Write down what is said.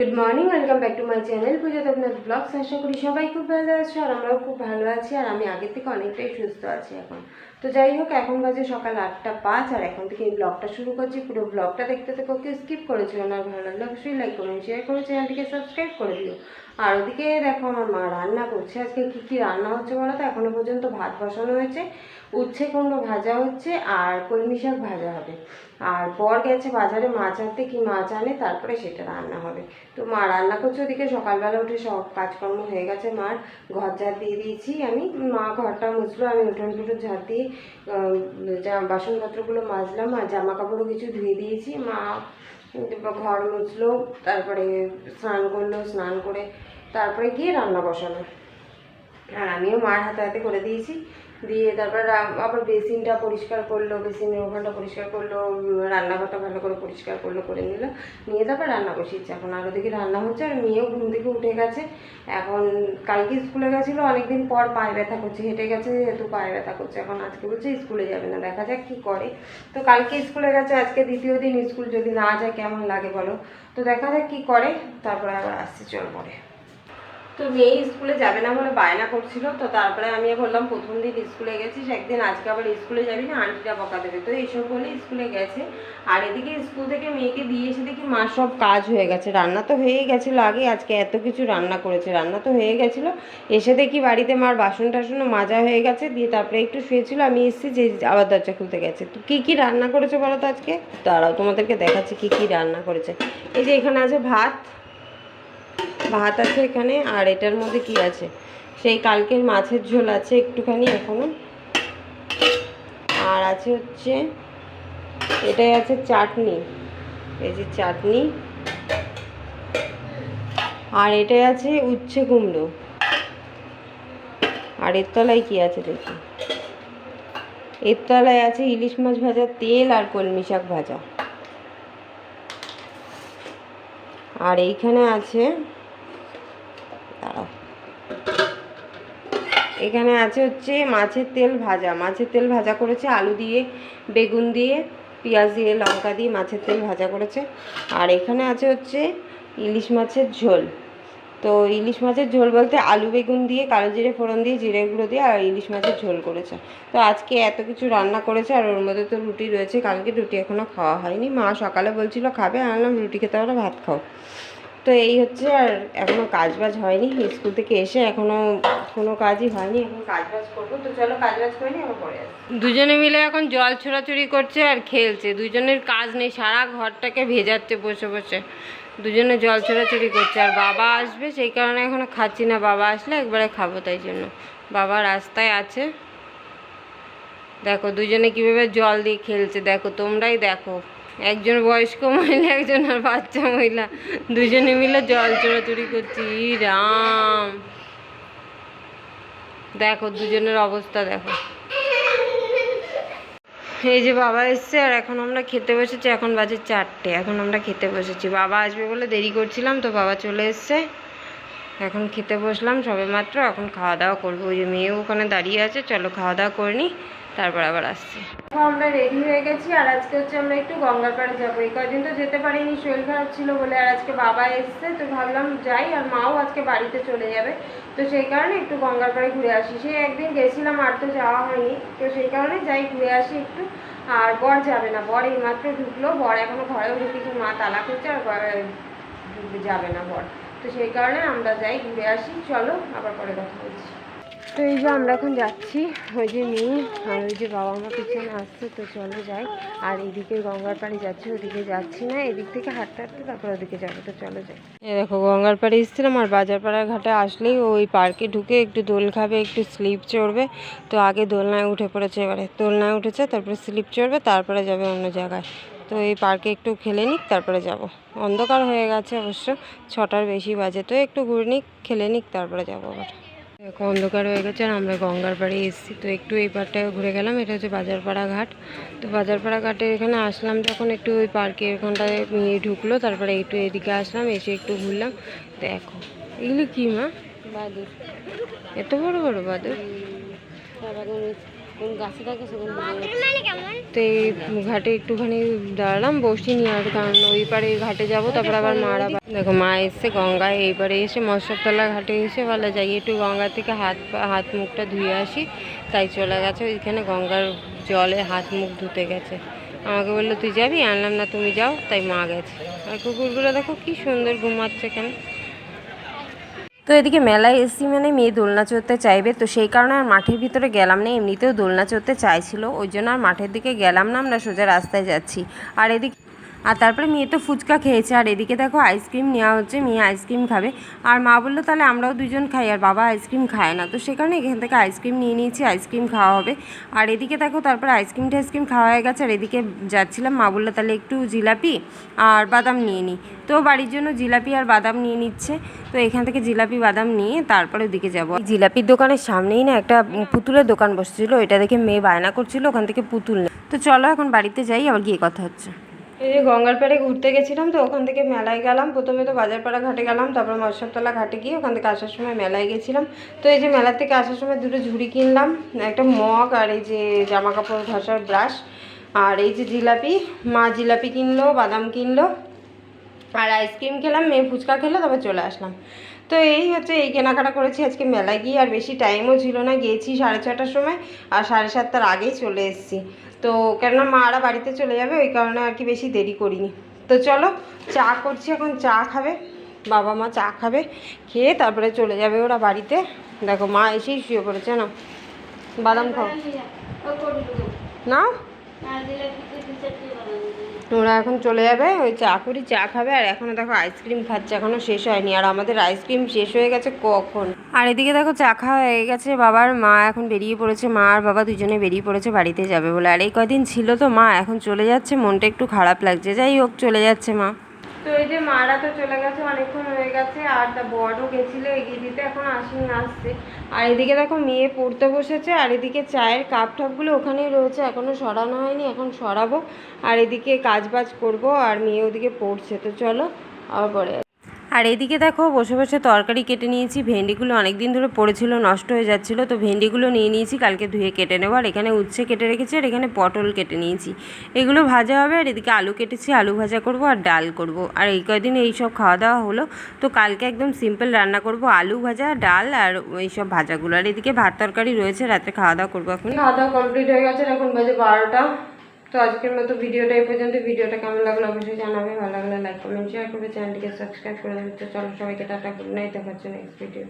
Good morning welcome back to my channel Puja আপনার blog আশা করি সবাই খুব ভালো আছে আর আমরাও খুব ভালো আছি। আর আমি আগের থেকে অনেকটাই সুস্থ আছি এখন। তো যাই হোক, এখন বাজে সকাল আটটা পাঁচ, আর এখন থেকে এই ব্লগটা শুরু করছি। পুরো ব্লগটা দেখতে থেকে, কেউ স্কিপ করেছিল না। ভালো লাগলে অবশ্যই লাইক কমেন্ট শেয়ার করে চ্যানেলটিকে সাবস্ক্রাইব করে দিও। আর ওদিকে দেখো, আমার মা রান্না করছে। আজকে কী কী রান্না হচ্ছে বলো তো? এখনও পর্যন্ত ভাত বসানো হয়েছে। উচ্ছে কুমড়ো ভাজা হচ্ছে, আর কলমি শাক ভাজা হবে। আর বর গেছে বাজারে মাছ আনতে, কি মাছ আনে, তারপরে সেটা রান্না হবে। তো মা রান্না করছে ওদিকে, সকালবেলা উঠে সব কাজকর্ম হয়ে গেছে মার। ঘর ঝাড় দিয়ে দিয়েছি আমি। মা ঘরটা মুছলো, আমি উঠোন টুটুন ঝাড় দিয়ে যা বাসনপত্রগুলো মাজলাম আর জামা কাপড়ও কিছু ধুয়ে দিয়েছি। মা ঘর মুছলো, তারপরে স্নান করল, স্নান করে তারপরে গিয়ে রান্না বসালো। আর আমিও মার হাতে হাতে করে দিয়েছি। দিয়ে তারপর আবার বেসিনটা পরিষ্কার করল, বেসিনের ওখানটা পরিষ্কার করল, রান্নাঘরটা ভালো করে পরিষ্কার করল, করে নিল। নিয়ে তারপর রান্না বসিয়েছে। এখন আর ওদিকে রান্না হচ্ছে, আর মেয়েও ঘুম থেকে উঠে গেছে। এখন কালকে স্কুলে গেছিল, অনেকদিন পর পায়ে ব্যথা করছে, হেঁটে গেছে যেহেতু পায়ে ব্যথা করছে। এখন আজকে বলছে স্কুলে যাবে না, দেখা যাক কী করে। তো কালকে স্কুলে গেছে, আজকে দ্বিতীয় দিন স্কুল যদি না যায় কেমন লাগে বলো? তো দেখা যাক কী করে, তারপরে আবার আসছে, চল পরে। তো মেয়ে স্কুলে যাবে না বলে বায়না করছিল, তো তারপরে আমি বললাম, প্রথম দিন স্কুলে গেছিস, একদিন আজকে আবার স্কুলে যাবি না? আন্টিটা বকা দেবে। তো এইসব বলে স্কুলে গেছে। আর এদিকে স্কুল থেকে মেয়েকে দিয়ে এসে দেখি মা সব কাজ হয়ে গেছে। রান্না তো হয়েই গেছিল আগে, আজকে এত কিছু রান্না করেছে। রান্না তো হয়ে গেছিল। এসে দেখি বাড়িতে মার বাসন টাসনও মাজা হয়ে গেছে। দিয়ে তারপরে একটু শুয়েছিল, আমি এসেছি যে আবার দরজা খুলতে গেছে। তো কী কী রান্না করেছে বলো তো আজকে? তারাও তোমাদেরকে দেখাচ্ছি কী কী রান্না করেছে। এই যে এখানে আছে ভাত ভাত আছে এখানে, আর এটার মধ্যে কি আছে? সেই কালকের মাছের ঝোল আছে একটুখানি এখনও। আর আছে হচ্ছে, এটাই আছে চাটনি। এই যে চাটনি। আর এটাই আছে উচ্ছে কুমড়ো। আর এর তলায় কি আছে দেখি? এর তলায় আছে ইলিশ মাছ ভাজা, তেল আর কলমি শাক ভাজা। আর এইখানে আছে এখানে আছে হচ্ছে মাছের তেল ভাজা। মাছের তেল ভাজা করেছে আলু দিয়ে, বেগুন দিয়ে, পেঁয়াজ দিয়ে, লঙ্কা দিয়ে মাছের তেল ভাজা করেছে। আর এখানে আছে হচ্ছে ইলিশ মাছের ঝোল। তো ইলিশ মাছের ঝোল বলতে আলু বেগুন দিয়ে, কালো জিরে ফোড়ন দিয়ে, জিরে গুঁড়ো দিয়ে আর ইলিশ মাছের ঝোল করেছে। তো আজকে এত কিছু রান্না করেছে আর ওর মধ্যে তো রুটি রয়েছে, কালকে রুটি এখনও খাওয়া হয়নি। মা সকালে বলছিল, খাবে? আনলাম রুটি খেতে পারো ভাত খাও। তো এই হচ্ছে আর এখনও কাজ বাজ হয়নি, স্কুল থেকে এসে এখনও কোনো কাজই হয়নি, এখন কাজ বাজ করব। তো চলো কাজ বাজ করে নি আবার পরে দুজনে মিলে এখন জল ছোড়াছুড়ি করছে আর খেলছে। দুজনের কাজ নেই, সারা ঘরটাকে ভেজাচ্ছে বসে বসে। দুজনে জল ছোড়াছুড়ি করছে। আর বাবা আসবে, সেই কারণে এখনও খাচ্ছি না। বাবা আসলে একবারে খাব তাই জন্য। বাবা রাস্তায় আছে। দেখো, দুজনে কীভাবে জল দিয়ে খেলছে। দেখো, তোমরাই দেখো। একজন বয়স্ক মহিলা, একজন আর বাচ্চা মহিলা। দুজনে মিলে জল চোরাচুরি করছি। রাম। দেখো, দুজনের অবস্থা দেখো। এই যে বাবা এসছে, আর এখন আমরা খেতে বসেছি। এখন বাজে চারটে, এখন আমরা খেতে বসেছি। বাবা আসবে বলে দেরি করছিলাম, তো বাবা চলে এসছে। এখন খেতে বসলাম সবে মাত্র এখন খাওয়া দাওয়া করব। ওই যে মেয়েও ওখানে দাঁড়িয়ে আছে, চলো খাওয়া দাওয়া করে নিই তারপর আবার আসছি। আমরা রেডি হয়ে গেছি, আর আজকে হচ্ছে আমরা একটু গঙ্গার পাড়ে যাব। এই কদিন তো যেতে পারিনি শরীর খারাপ ছিল বলে, আর আজকে বাবা এসছে, তো ভাবলাম যাই, আর মাও আজকে বাড়িতে চলে যাবে। তো সেই কারণে একটু গঙ্গার পাড়ে ঘুরে আসি। সেই একদিন গেছিলাম, আর তো যাওয়া হয়নি। তো সেই কারণে যাই, ঘুরে আসি একটু। আর বর যাবে না, বর এইমাত্র ঢুকলো। বর এখনও ঘরেও ঢুকিনি মা তালা করছে আর যাবে না বর। তো সেই কারণে আমরা যাই, ঘুরে আসি। চলো, আবার পরে কথা বলছি। তো এই যে আমরা এখন যাচ্ছি, ওই যে মেয়ে আর ওই যে বাবা মা পিছনে আসছে, তো চলো যাই। আর এদিকে গঙ্গার পাড়ে যাচ্ছি, ওদিকে যাচ্ছি না, এদিক থেকে হাঁটতে হাঁটতে তারপর ওদিকে যাব, তো চলো যাই। এ দেখো, গঙ্গার পাড়ে এসেছিলাম আর বাজারপাড়ার ঘাটে আসলেই ওই পার্কে ঢুকে একটু দোল খাবে, একটু স্লিপ চড়বে। তো আগে দোলনায় উঠে পড়েছে, এবারে দোলনায় উঠেছে, তারপরে স্লিপ চড়বে, তারপরে যাবে অন্য জায়গায়। তো এই পার্কে একটু খেলে নিক, তারপরে যাব। অন্ধকার হয়ে গেছে অবশ্য, ছটার বেশি বাজে, তো একটু ঘুরে নিক, খেলে নিক, তারপরে যাব আবার। দেখো অন্ধকার হয়ে গেছে আর আমরা গঙ্গার পাড়ে এসেছি। তো একটু এই পাড়টায় ঘুরে গেলাম, এটা হচ্ছে বাজারপাড়া ঘাট। তো বাজারপাড়া ঘাটে এখানে আসলাম যখন একটু ওই পার্কে এখানটায় নিয়ে ঢুকলো, তারপরে একটু এদিকে আসলাম, এসে একটু ঘুরলাম। দেখো, এগুলো কী মা? বাদুর এত বড় বড় বাদুর কোন তো এই ঘাটে একটুখানি দাঁড়ালাম বসিনি আর কারণ ওই পারে ঘাটে যাব তারপর আবার মারা দেখো মা এসছে গঙ্গায় এই পারে এসে মৎস্যতলা ঘাটে এসে বলে যাই একটু গঙ্গা থেকে হাত হাত মুখটা ধুয়ে আসি তাই চলে গেছে ওইখানে গঙ্গার জলে হাত মুখ ধুতে গেছে। আমাকে বলল তুই যাবি? আনলাম না তুমি যাও। তাই মা গেছে। আর কুকুরগুলো দেখো কি সুন্দর ঘুমাচ্ছে এখানে তো এদিকে মেলায় এসি মানে মেয়ে দোলনা চড়তে চাইবে, তো সেই কারণে আর মাঠের ভিতরে গেলাম না, এমনিতেও দোলনা চড়তে চাইছিল, ওই জন্য আর মাঠের দিকে গেলাম না, আমরা সোজা রাস্তায় যাচ্ছি। আর এদিকে আর তারপরে মেয়ে তো ফুচকা খেয়েছে। আর এদিকে দেখো আইসক্রিম নেওয়া হচ্ছে, মেয়ে আইসক্রিম খাবে। আর মা বলল, তাহলে আমরাও দুজন খাই। আর বাবা আইসক্রিম খায় না। তো সে কারণে এখান থেকে আইসক্রিম নিয়ে নিয়েছি আইসক্রিম খাওয়া হবে। আর এদিকে দেখো, তারপরে আইসক্রিম টাইসক্রিম খাওয়া হয়ে গেছে। আর এদিকে যাচ্ছিলাম, মা বলল, তাহলে একটু জিলাপি আর বাদাম নিয়ে নিই তো বাড়ির জন্য জিলাপি আর বাদাম নিয়ে নিচ্ছে। তো এখান থেকে জিলাপি, বাদাম নিয়ে তারপরে ওদিকে যাব। জিলাপির দোকানের সামনেই না একটা পুতুলের দোকান বসেছিল। এটা দেখে মেয়ে বায়না করছিল, ওখান থেকে পুতুল তো চলো এখন বাড়িতে যাই, আবার গিয়ে কথা হচ্ছে। এই যে গঙ্গার পাড়ে ঘুরতে গেছিলাম তো, ওখান থেকে মেলায় গেলাম। প্রথমে তো বাজারপাড়া ঘাটে গেলাম, তারপর মৎস্যতলা ঘাটে গিয়ে ওখান থেকে আসার সময় মেলায় গেছিলাম। তো এই যে মেলার থেকে আসার সময় দুটো ঝুড়ি কিনলাম, একটা মগ আর এই যে জামা কাপড় ঘষার ব্রাশ, আর এই যে জিলাপি, মা জিলাপি কিনলো, বাদাম কিনলো, আর আইসক্রিম খেলাম, মেয়ে ফুচকা খেলো, তারপর চলে আসলাম। তো এই হচ্ছে এই কেনাকাটা করেছি। আজকে মেলায় গিয়ে আর বেশি টাইমও ছিল না। গিয়েছি সাড়ে ছটার সময় আর সাড়ে সাতটার আগেই চলে এসেছি। তো কেননা মারা বাড়িতে চলে যাবে ওই কারণে আর কি বেশি দেরি করিনি। তো চলো চা করছি এখন চা খাবে। বাবা মা চা খাবে খেয়ে তারপরে চলে যাবে ওরা বাড়িতে। দেখো মা এসেই শুয়ে পড়েছে না বাদাম খাও। না ওরা এখন চলে যাবে, ওই চা করি চা খাবে, আর এখনও দেখো আইসক্রিম খাচ্ছে, এখনও শেষ হয়নি, আর আমাদের আইসক্রিম শেষ হয়ে গেছে কখন? আর এদিকে দেখো চা খাওয়া হয়ে গেছে, বাবার মা এখন বেরিয়ে পড়েছে, মা আর বাবা দুজনে বেরিয়ে পড়েছে বাড়িতে যাবে বলে, আর এই কদিন ছিল তো মা, এখন চলে যাচ্ছে, মনটা একটু খারাপ লাগছে, যাই হোক, চলে যাচ্ছে মা। তো এই যে মারা তো চলে গেছে, অনেকক্ষণ হয়ে গেছে, আর তা বড়ও গেছিল, এগিয়ে দিতে এখন আসেনি, আসছে আর এদিকে দেখো মেয়ে পড়তে বসেছে, আর এদিকে চায়ের কাপ টাপগুলো ওখানেই রয়েছে এখনও সরানো হয়নি, এখন সরাবো, আর এদিকে কাজ বাজ করব, আর মেয়ে ওদিকে পড়ছে তো চলো, আবার পরে। আর এদিকে দেখো, বসে বসে তরকারি কেটে নিয়েছি। ভেন্ডিগুলো অনেক দিন ধরে পড়েছিল, নষ্ট হয়ে যাচ্ছিল। তো ভেন্ডিগুলো নিয়ে নিয়েছি, কালকে ধুয়ে কেটে নেব। আর এখানে উচ্ছে কেটে রেখেছি, আর এখানে পটল কেটে নিয়েছি। এগুলো ভাজা হবে, আর এদিকে আলু কেটেছি, আলু ভাজা করব আর ডাল করব। আর এই কয়দিন এই সব খাওয়া দাওয়া হলো, তো কালকে একদম সিম্পল রান্না করব, আলু ভাজা, ডাল আর এইসব ভাজাগুলো। আর এদিকে ভাত তরকারি রয়েছে, রাতে খাওয়া দাওয়া করব এখন খাওয়া দাওয়া কমপ্লিট হয়ে গেছে, এখন বাজে বারোটা। তো আজকের মতো ভিডিওটা এই পর্যন্ত। ভিডিওটা কেমন লাগল অবশ্যই জানাবে। ভালো লাগলে লাইক কমেন্ট শেয়ার করবে। চ্যানেলটিকে সাবস্ক্রাইব করে দেবে। তো চলো সবাইকে টাটা গুড নাইট দেখাচ্ছে নেক্সট ভিডিও